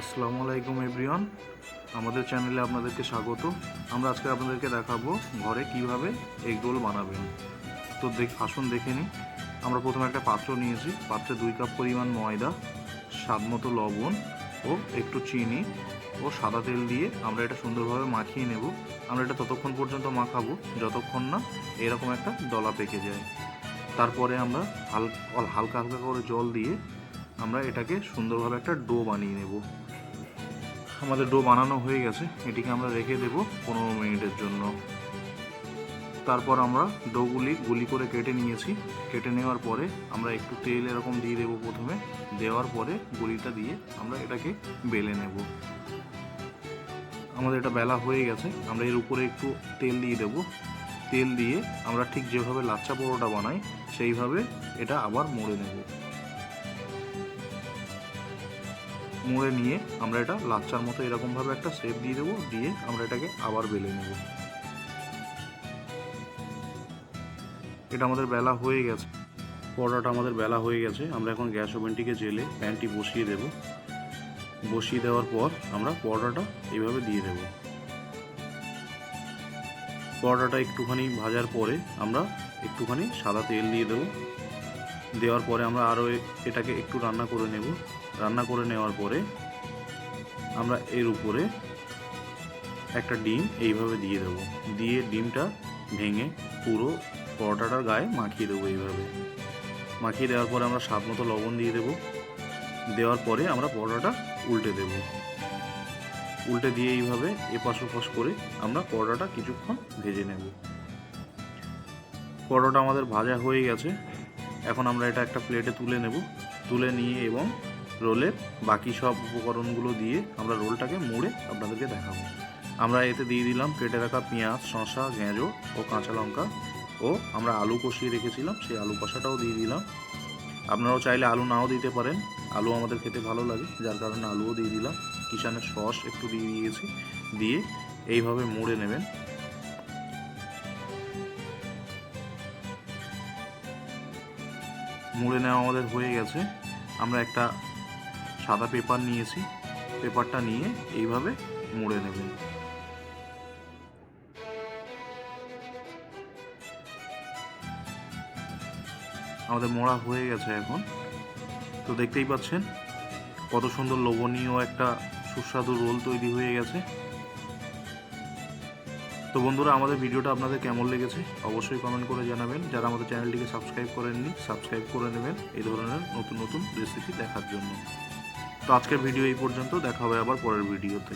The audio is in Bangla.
আসসালামু আলাইকুম এভরিওয়ান। আমাদের চ্যানেলে আপনাদেরকে স্বাগত। আমরা আজকে আপনাদেরকে দেখাবো ঘরে কীভাবে এগ রোল বানাবেন। তো দেখ, আসুন দেখে নিই। আমরা প্রথমে একটা পাত্র নিয়েছি। পাত্রে দুই কাপ পরিমাণ ময়দা, স্বাদ মতো লবণ ও একটু চিনি ও সাদা তেল দিয়ে আমরা এটা সুন্দরভাবে মাখিয়ে নেব। আমরা এটা ততক্ষণ পর্যন্ত মাখাবো, যতক্ষণ না এরকম একটা দলা পেকে যায়। তারপরে আমরা হালকা হালকা হালকা করে জল দিয়ে আমরা এটাকে সুন্দরভাবে একটা ডো বানিয়ে নেব। আমাদের ডো বানানো হয়ে গেছে। এটিকে আমরা রেখে দেব পনেরো মিনিটের জন্য। তারপর আমরা ডোগুলি গুলি করে কেটে নিয়েছি। কেটে নেওয়ার পরে আমরা একটু তেল এরকম দিয়ে দেবো প্রথমে। দেওয়ার পরে গুলিটা দিয়ে আমরা এটাকে বেলে নেব। আমাদের এটা বেলা হয়ে গেছে। আমরা এর উপরে একটু তেল দিয়ে দেবো। তেল দিয়ে আমরা ঠিক যেভাবে লাচ্চা পরোটা বানাই, সেইভাবে এটা আবার মোড়ে নেব। মুড়ে নিয়ে আমরা এটা লাচ্চার মতো এরকমভাবে একটা শেপ দিয়ে দেবো, দিয়ে আমরা এটাকে আবার বেলে নেব। এটা আমাদের বেলা হয়ে গেছে। পরোটাটা আমাদের বেলা হয়ে গেছে। আমরা এখন গ্যাস ওভেনটিকে জেলে প্যানটি বসিয়ে দেব। বসিয়ে দেওয়ার পর আমরা পরোটাটা এইভাবে দিয়ে দেব। পরোটাটা একটুখানি ভাজার পরে আমরা একটুখানি সাদা তেল দিয়ে দেবো। দেওয়ার পরে আমরা আরও এটাকে একটু রান্না করে নেব। রান্না করে নেওয়ার পরে আমরা এর উপরে একটা ডিম এইভাবে দিয়ে দেবো। দিয়ে ডিমটা ভেঙে পুরো পরোটাটার গায়ে মাখিয়ে দেবো এইভাবে। মাখিয়ে দেওয়ার পরে আমরা স্বাদ মতো লবণ দিয়ে দেবো। দেওয়ার পরে আমরা পরোটাটা উল্টে দেব। উল্টে দিয়ে এইভাবে এপাশ ওপাশ করে আমরা পরোটাটা কিছুক্ষণ ভেজে নেব। পরোটা আমাদের ভাজা হয়ে গেছে। এখন আমরা এটা একটা প্লেটে তুলে নেব। তুলে নিয়ে এবং রোলের বাকি সব উপকরণগুলো দিয়ে আমরা রোলটাকে মুড়ে আপনাদেরকে দেখাবো। আমরা এতে দিয়ে দিলাম কেটে রাখা পেঁয়াজ, শসা গেঁজো ও কাঁচা লঙ্কা ও আমরা আলু কষিয়ে রেখেছিলাম, সেই আলু কষাটাও দিয়ে দিলাম। আপনারাও চাইলে আলু নাও দিতে পারেন, আলু আমাদের খেতে ভালো লাগে, যার কারণে আলুও দিয়ে দিলাম। কিষানের সস একটু দিয়ে দিয়েছি, দিয়ে এইভাবে মুড়ে নেবেন। মুড়ে নেওয়া আমাদের হয়ে গেছে। আমরা একটা সাদা পেপার নিয়েছি, পেপারটা নিয়ে এইভাবে মুড়ে নেবেন আমাদের মোড়া হয়ে গেছে এখন। তো দেখতেই পাচ্ছেন, কত সুন্দর লোভনীয় একটা সুস্বাদু রোল তৈরি হয়ে গেছে। তো বন্ধুরা, আমাদের ভিডিওটা আপনাদের কেমন লেগেছে অবশ্যই কমেন্ট করে জানাবেন। যারা আমাদের চ্যানেলটিকে সাবস্ক্রাইব করেননি সাবস্ক্রাইব করে নেবেন এই ধরনের নতুন নতুন রেসিপি দেখার জন্য। তো আজকের ভিডিও এই পর্যন্ত। দেখা হবে আবার পরের ভিডিওতে।